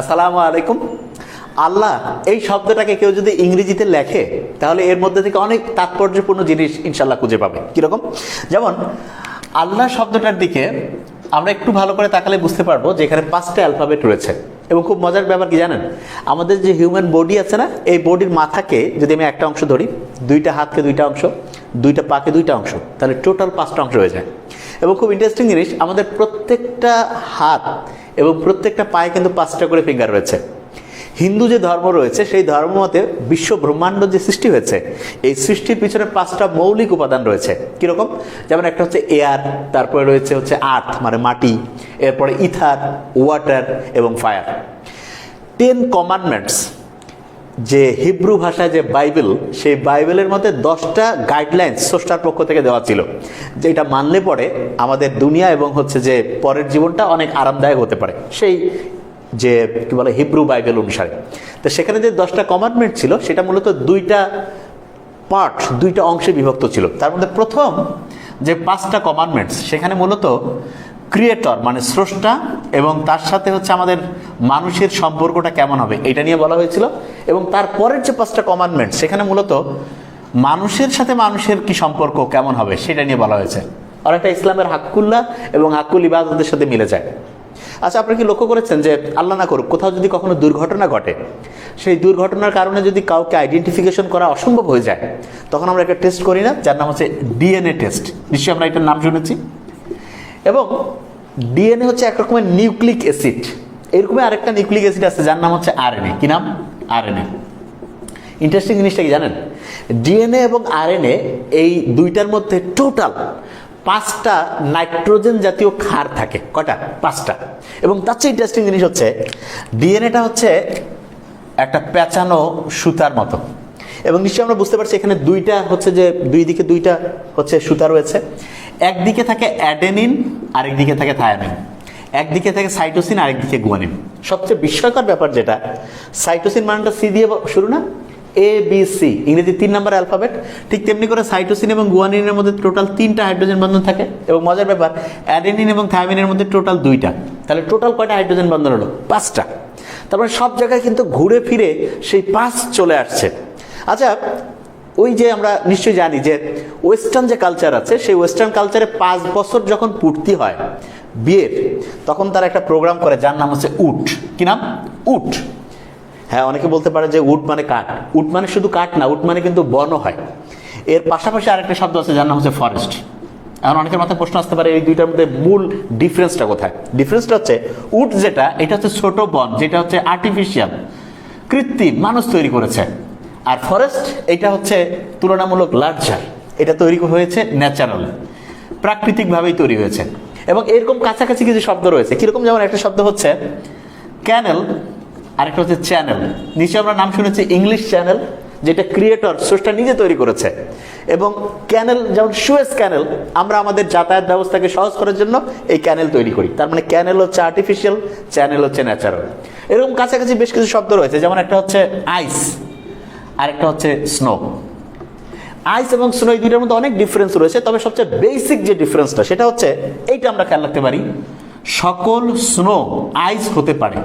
আসসালামু আলাইকুম। আল্লাহ, এই শব্দটাকে কেউ যদি ইংরেজিতে লেখে, তাহলে এর মধ্যে থেকে অনেক তাৎপর্যপূর্ণ জিনিস ইনশাল্লাহ খুঁজে পাবে। কীরকম? যেমন, আল্লাহ শব্দটার দিকে আমরা একটু ভালো করে তাকালে বুঝতে পারব যে এখানে পাঁচটা অ্যালফাবেট রয়েছে। এবং খুব মজার ব্যাপার কি জানেন? আমাদের যে হিউম্যান বডি আছে না, এই বডির মাথাকে যদি আমি একটা অংশ ধরি, দুইটা হাতকে দুইটা অংশ, দুইটা পাকে দুইটা অংশ, তাহলে টোটাল পাঁচটা অংশ হয়ে যায়। এবং খুব ইন্টারেস্টিং জিনিস, আমাদের প্রত্যেকটা হাত এবং প্রত্যেকটা পায়ে কিন্তু পাঁচটা করে ফিঙ্গার রয়েছে। হিন্দু যে ধর্ম রয়েছে, সেই ধর্ম মতে বিশ্ব ব্রহ্মাণ্ড যে সৃষ্টি হয়েছে, এই সৃষ্টির পিছনে পাঁচটা মৌলিক উপাদান রয়েছে। কীরকম? যেমন একটা হচ্ছে এয়ার তারপরে রয়েছে হচ্ছে আর্থ মানে মাটি, এরপরে ইথার ওয়াটার এবং ফায়ার টেন কমান্ডমেন্টস যে হিব্রু ভাষায় যে বাইবেল, সেই বাইবেলের মধ্যে দশটা গাইডলাইন্স স্রষ্টার পক্ষ থেকে দেওয়া ছিল। যেটা মানলে পরে আমাদের দুনিয়া এবং হচ্ছে যে পরের জীবনটা অনেক আরামদায়ক হতে পারে। সেই যে, কি বলে, হিব্রু বাইবেল অনুসারে। তো সেখানে যে দশটা কমান্ডমেন্ট ছিল, সেটা মূলত দুইটা পার্ট দুইটা অংশে বিভক্ত ছিল। তার মধ্যে প্রথম যে পাঁচটা কমান্ডমেন্টস সেখানে মূলত ক্রিয়েটর মানে স্রষ্টা, এবং তার সাথে হচ্ছে আমাদের মানুষের সম্পর্কটা কেমন হবে, এটা নিয়ে বলা হয়েছিল। এবং তারপরের যে পাঁচটা কমান্ডমেন্ট সেখানে মূলত মানুষের সাথে মানুষের কি সম্পর্ক কেমন হবে, সেটা নিয়ে বলা হয়েছে। আর একটা ইসলামের হাক্কুল্লাহ এবং হাক্কুল ইবাদতের সাথে মিলে যায়। আচ্ছা আপনারা কি লক্ষ্য করেছেন যে আল্লাহ না করুক, কোথাও যদি কখনো দুর্ঘটনা ঘটে, সেই দুর্ঘটনার কারণে যদি কাউকে আইডেন্টিফিকেশন করা অসম্ভব হয়ে যায়, তখন আমরা একটা টেস্ট করি না, যার নাম হচ্ছে ডিএনএ টেস্ট নিশ্চয়ই আমরা এটার নাম শুনেছি? এবং ডিএনএ হচ্ছে এক রকমের নিউক্লিক অ্যাসিড। এরকমই আরেকটা নিউক্লিক অ্যাসিড আছে, যার নাম হচ্ছে আরএনএ কি নাম? আরএনএ ইন্টারেস্টিং জিনিসটা কি জানেন? ডিএনএ এবং আরএনএ এই দুইটার মধ্যে টোটাল পাঁচটা নাইট্রোজেন জাতীয় ক্ষার থাকে কটা পাঁচটা। এবং তার চেয়ে ইন্টারেস্টিং জিনিস হচ্ছে ডিএনএটা হচ্ছে একটা পেঁচানো সুতার মতো। এবং নিশ্চয়ই আমরা বুঝতে পারছি এখানে দুইটা হচ্ছে যে, দুই দিকে দুইটা হচ্ছে সুতা রয়েছে। একদিকে থাকে অ্যাডেনিন, আরেকদিকে থাকে থায়ামিন একদিকে থাকে সাইটোসিন, আরেকদিকে গুয়ানিন। সবচেয়ে বিস্ময়কর ব্যাপার যেটা, সাইটোসিন মানটা সি দিয়ে শুরু না? এ বি সি ইংরেজি তিন নম্বর অ্যালফাবেট। ঠিক তেমনি করে সাইটোসিন এবং গুয়ানিনের মধ্যে টোটাল তিনটা হাইড্রোজেন বন্ধন থাকে। এবং মজার ব্যাপার, অ্যাডেনিন এবং থায়ামিনের মধ্যে টোটাল দুইটা। তাহলে টোটাল কয়টা হাইড্রোজেন বন্ধন হলো? পাঁচটা। তারপরে সব জায়গায় কিন্তু ঘুরে ফিরে সেই পাঁচ চলে আসছে। আচ্ছা ওই যে আমরা নিশ্চয়ই জানি যে ওয়েস্টার্ন যে কালচার আছে, সেই ওয়েস্টার্ন কালচারে পাঁচ বছর যখন পূর্তি হয় বিয়ের, তখন তারা একটা প্রোগ্রাম করে যার নাম হচ্ছে উট। কি নাম? উট। হ্যাঁ অনেকে বলতে পারে যে উট মানে কাঠ। উট মানে শুধু কাঠ না, উট মানে কিন্তু বন হয়। এর পাশাপাশি আরেকটা শব্দ আছে যার নাম হচ্ছে ফরেস্ট এখন অনেকের মাথায় প্রশ্ন আসতে পারে, এই দুইটার মধ্যে মূল ডিফারেন্সটা কোথায়? ডিফারেন্সটা হচ্ছে উট যেটা, এটা হচ্ছে ছোট বন, যেটা হচ্ছে আর্টিফিশিয়াল কৃত্রিম, মানুষ তৈরি করেছে। আর ফরেস্ট এটা হচ্ছে তুলনামূলক লার্জার এটা তৈরি হয়েছে ন্যাচারাল প্রাকৃতিকভাবেই তৈরি হয়েছে। এবং এরকম কাছাকাছি কিছু শব্দ রয়েছে। কীরকম যেমন একটা শব্দ হচ্ছে ক্যানেল আরেকটা হচ্ছে চ্যানেল নিশ্চয়ই আমরা নাম শুনেছি ইংলিশ চ্যানেল যেটা ক্রিয়েটর স্রষ্টা নিজে তৈরি করেছে। এবং ক্যানেল যেমন সুয়েস ক্যানেল আমরা আমাদের যাতায়াত ব্যবস্থাকে সহজ করার জন্য এই ক্যানেল তৈরি করি। তার মানে ক্যানেল হচ্ছে আর্টিফিশিয়াল চ্যানেল হচ্ছে ন্যাচারাল এরকম কাছাকাছি বেশ কিছু শব্দ রয়েছে, যেমন একটা হচ্ছে আইস আরেকটা হচ্ছে স্নো আইস এবং স্নো এই দুইটার মধ্যে অনেক ডিফারেন্স রয়েছে, তবে সবচেয়ে বেসিক যে ডিফারেন্সটা সেটা হচ্ছে এইটা আমরা খেয়াল রাখতে পারি, সকল স্নো আইস হতে পারে।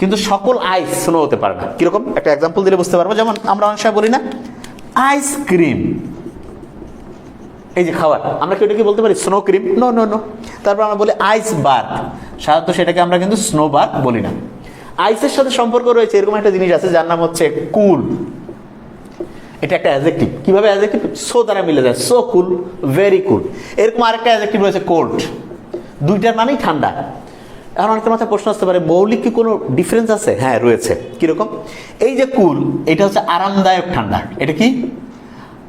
কিন্তু সকল আইস স্নো হতে পারে না। কীরকম? একটা এক্সাম্পল দিলে বুঝতে পারব। যেমন আমরা অনেক সময় বলি না আইসক্রিম এই যে খাবার, আমরা কি ওটাকে বলতে পারি? Snow cream no no no তারপর আমরা বলি আইস বাথ সাধারণত সেটাকে আমরা কিন্তু স্নো বার বলি না। আইসের সাথে সম্পর্ক রয়েছে, এরকম একটা জিনিস আছে যার নাম হচ্ছে কুল। এটা একটা অ্যাজেক্টিভ কীভাবে অ্যাজেক্টিভ সো দ্বারা মিলে যায়। So cool very cool. এরকম আরেকটা অ্যাজেক্টিভ রয়েছে কোল্ড দুইটার মানেই ঠান্ডা। এখন অনেকের মাথায় প্রশ্ন আসতে পারে, মৌলিক কি কোনো ডিফারেন্স আছে? হ্যাঁ রয়েছে। কীরকম? এই যে কুল, এটা হচ্ছে আরামদায়ক ঠান্ডা। এটা কি?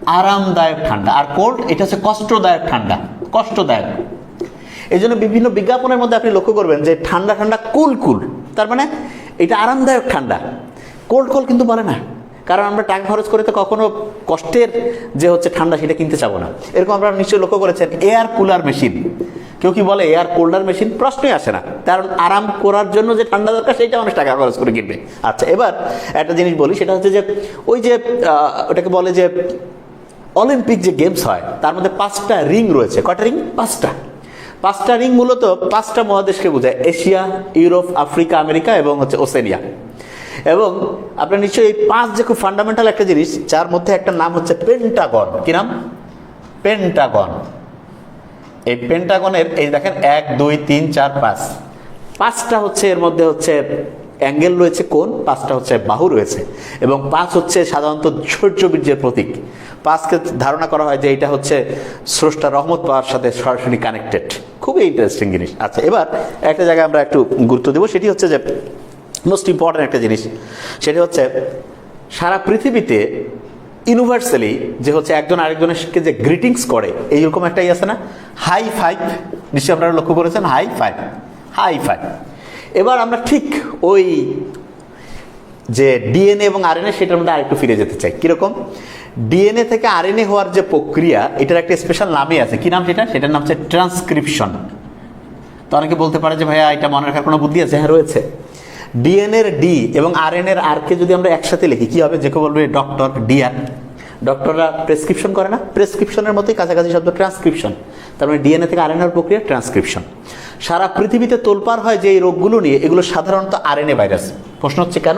আরামদায়ক ঠান্ডা। আর কোল্ড এটা হচ্ছে কষ্টদায়ক ঠান্ডা। কষ্টদায়ক। এই জন্য বিভিন্ন বিজ্ঞাপনের মধ্যে আপনি লক্ষ্য করবেন যে ঠান্ডা ঠান্ডা কুল কুল। তার মানে এটা আরামদায়ক ঠান্ডা। কোল্ড কোল্ড কিন্তু বলে না। কারণ আমরা টাকা খরচ করে তো কখনো কষ্টের যে হচ্ছে ঠান্ডা সেটা কিনতে চাবো না। এরকম আপনারা নিশ্চয়ই লক্ষ্য করেছেন এয়ার কুলার মেশিন কেউ কি বলে এয়ার কোল্ডার মেশিন প্রশ্নই আসে না। কারণ আরাম করার জন্য যে ঠান্ডা দরকার, সেইটা মানুষ টাকা খরচ করে কিনবে। আচ্ছা এবার একটা জিনিস বলি, সেটা হচ্ছে যে ওই যে ওটাকে বলে যে অলিম্পিক যে গেমস হয়, তার মধ্যে পাঁচটা রিং রয়েছে। কটা রিং পাঁচটা। পাঁচটা রিং মূলত পাঁচটা মহাদেশকে বোঝায়, এশিয়া, ইউরোপ, আফ্রিকা, আমেরিকা এবং হচ্ছে ওসেনিয়া। এবং আপনার নিশ্চয়ই এই পাঁচ যে খুব ফান্ডামেন্টাল একটা জিনিস, যার মধ্যে একটা নাম হচ্ছে পেন্টাগন কি নাম? পেন্টাগন এই পেন্টাগনের এই দেখেন, এক, দুই, তিন, চার, পাঁচ। পাঁচটা হচ্ছে এর মধ্যে হচ্ছে অ্যাঙ্গেল রয়েছে কোন পাঁচটা হচ্ছে বাহু রয়েছে। এবং পাঁচ হচ্ছে সাধারণত সূর্যবীর্যের প্রতীক। পাঁচকে ধারণা করা হয় যে এটা হচ্ছে স্রষ্টা রহমত পাওয়ার সাথে সরাসরি কানেক্টেড খুবই ইন্টারেস্টিং জিনিস। আচ্ছা এবার একটা জায়গায় আমরা একটু গুরুত্ব দেবো, সেটি হচ্ছে যে মোস্ট ইম্পর্ট্যান্ট একটা জিনিস, সেটি হচ্ছে সারা পৃথিবীতে ইউনিভার্সালি যে হচ্ছে একজন আরেকজনেরকে যে গ্রিটিংস করে, এইরকম একটাই আছে না? হাই ফাইভ নিশ্চয়ই আপনারা লক্ষ্য করেছেন? হাই ফাইভ হাই ফাইভ এবার আমরা ঠিক ওই যে ডিএনএ এবং আরএনএ সেটার মধ্যে আরেকটু ফিরে যেতে চাই। কীরকম? ডিএনএ থেকে আরএনএ হওয়ার যে প্রক্রিয়া, এটার একটা স্পেশাল নামই আছে। কি নাম সেটা? সেটার নাম হচ্ছে ট্রান্সক্রিপশন তো অনেকে বলতে পারে যে, ভাইয়া, এটা মনে রাখার কোনো বুদ্ধি আছে? হ্যাঁ রয়েছে। ডিএনএর ডি এবং আরএনএর আরকে যদি আমরা একসাথে লিখি, কি হবে? যে কেউ বলবে ডক্টর ডিআর ডক্টররা প্রেসক্রিপশন করে না? প্রেসক্রিপশনের মতোই কাছাকাছি শব্দ ট্রান্সক্রিপশন তার মানে ডিএনএ থেকে আরএনএর প্রক্রিয়া ট্রান্সক্রিপশন সারা পৃথিবীতে তোলপার হয় যে এই রোগগুলো নিয়ে, এগুলো সাধারণত আরএনএ ভাইরাস। প্রশ্ন হচ্ছে কেন?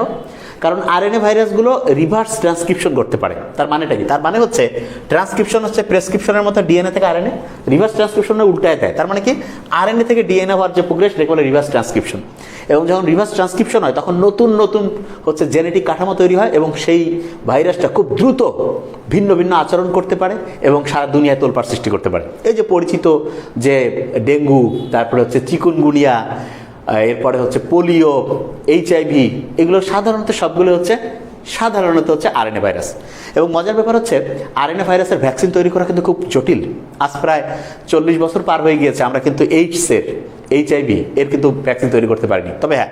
কারণ আরএনএ ভাইরাসগুলো রিভার্স ট্রান্সক্রিপশন করতে পারে। তার মানেটা কি? তার মানে হচ্ছে ট্রান্সক্রিপশন হচ্ছে প্রেসক্রিপশনের মতো ডিএনএ থেকে আরএনএ রিভার্স ট্রান্সক্রিপশনে উল্টায় দেয়। তার মানে কি? আরএনএ থেকে ডিএনএ হওয়ার যে প্রোগ্রেস সেটাকে বলে রিভার্স ট্রান্সক্রিপশন এবং যখন রিভার্স ট্রান্সক্রিপশন হয়, তখন নতুন নতুন হচ্ছে জেনেটিক কাঠামো তৈরি হয় এবং সেই ভাইরাসটা খুব দ্রুত ভিন্ন ভিন্ন আচরণ করতে পারে এবং সারা দুনিয়ায় তোলপাড় সৃষ্টি করতে পারে। এই যে পরিচিত যে ডেঙ্গু, তারপরে হচ্ছে চিকুনগুনিয়া এরপরে হচ্ছে পোলিও এইচআইভি এগুলো সাধারণত সবগুলো হচ্ছে, সাধারণত হচ্ছে আরএনএ ভাইরাস। এবং মজার ব্যাপার হচ্ছে, আরএনএ ভাইরাসের ভ্যাকসিন তৈরি করা কিন্তু খুব জটিল। আজ প্রায় চল্লিশ বছর পার হয়ে গিয়েছে, আমরা কিন্তু এইডসের এইচআইভি এর কিন্তু ভ্যাকসিন তৈরি করতে পারিনি। তবে হ্যাঁ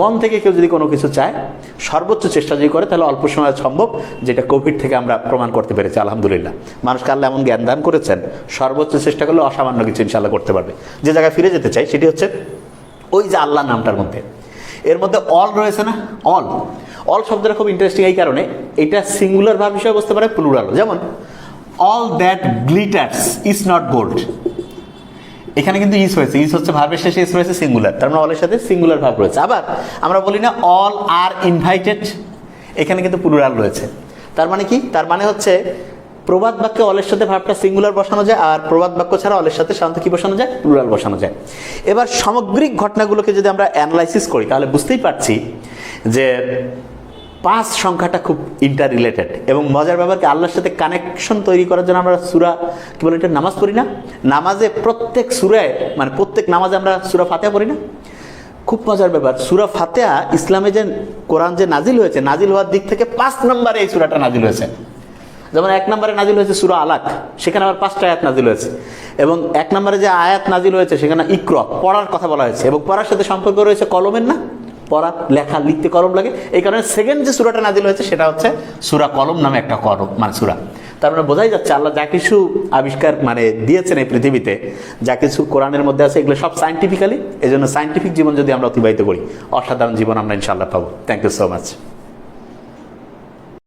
মন থেকে কেউ যদি কোনো কিছু চায়, সর্বোচ্চ চেষ্টা যদি করে, তাহলে অল্প সময় সম্ভব, যেটা কোভিড থেকে আমরা প্রমাণ করতে পেরেছি, আলহামদুলিল্লাহ। মানুষকে আল্লাহ এমন জ্ঞান দান করেছেন, সর্বোচ্চ চেষ্টা করলে অসামান্য কিছু ইনশাল্লাহ করতে পারবে। যে জায়গায় ফিরে যেতে চাই, সেটি হচ্ছে ওই যে আল্লাহ নামটার মধ্যে। এর মধ্যে অল রয়েছে না? অল। অল শব্দটা খুব ইন্টারেস্টিং এই কারণে। এটা সিঙ্গুলার ভাব হিসেবে বসতে পারে প্লুরাল যেমন all that glitters is not gold এখানে কিন্তু ইস হয়েছে। ইস হচ্ছে ভাবের শেষে ইস রয়েছে সিঙ্গুলার তার মানে অলের সাথে সিঙ্গুলার ভাব রয়েছে। আবার আমরা বলি না অল আর ইনভাইটেড এখানে কিন্তু প্লুরাল রয়েছে। তার মানে কি? তার মানে হচ্ছে প্রবাদ বাক্যে অলের সাথে ভাবটা সিঙ্গুলার বসানো যায় আর প্রবাদ বাক্য ছাড়া অলের সাথে সাধারণত কি বসানো যায়? প্লুরাল বসানো যায়। এবার সামগ্রিক ঘটনাগুলোকে যদি আমরা অ্যানালাইসিস করি, তাহলে বুঝতেই পারছি যে পাঁচ সংখ্যাটা খুব ইন্টার রিলেটেড এবং মজার ব্যাপারকে আল্লাহর সাথে কানেকশন তৈরি করার জন্য আমরা সুরা, কি বলে এটা, নামাজ পড়ি না? নামাজে প্রত্যেক সুরায় মানে প্রত্যেক নামাজে আমরা সুরা ফাতেহা পড়ি না? খুব মজার ব্যাপার, সুরা ফাতেহা ইসলামে যে কোরআন যে নাজিল হয়েছে, নাজিল হওয়ার দিক থেকে পাঁচ নম্বরে এই সুরাটা নাজিল হয়েছে। যেমন এক নম্বরে নাজিল হয়েছে সুরা আলাক, সেখানে আবার পাঁচটা আয়াত নাজিল হয়েছে। এবং এক নম্বরে যে আয়াত নাজিল হয়েছে, সেখানে ইক্র, পড়ার কথা বলা হয়েছে। এবং পড়ার সাথে সম্পর্ক রয়েছে কলমের না? পড়া, লেখা, লিখতে কলম লাগে। এই কারণে সেকেন্ড যে সুরাটা নাজিল হয়েছে, সেটা হচ্ছে সুরা কলম নামে একটা কলম মানে সুরা। তার মানে বোঝাই যাচ্ছে, আল্লাহ যা কিছু আবিষ্কার মানে দিয়েছেন এই পৃথিবীতে, যা কিছু কোরআনের মধ্যে আছে, এগুলো সব সাইন্টিফিক্যালি এই জন্য সাইন্টিফিক জীবন যদি আমরা অতিবাহিত করি, অসাধারণ জীবন আমরা ইনশাল্লাহ পাবো। Thank you so much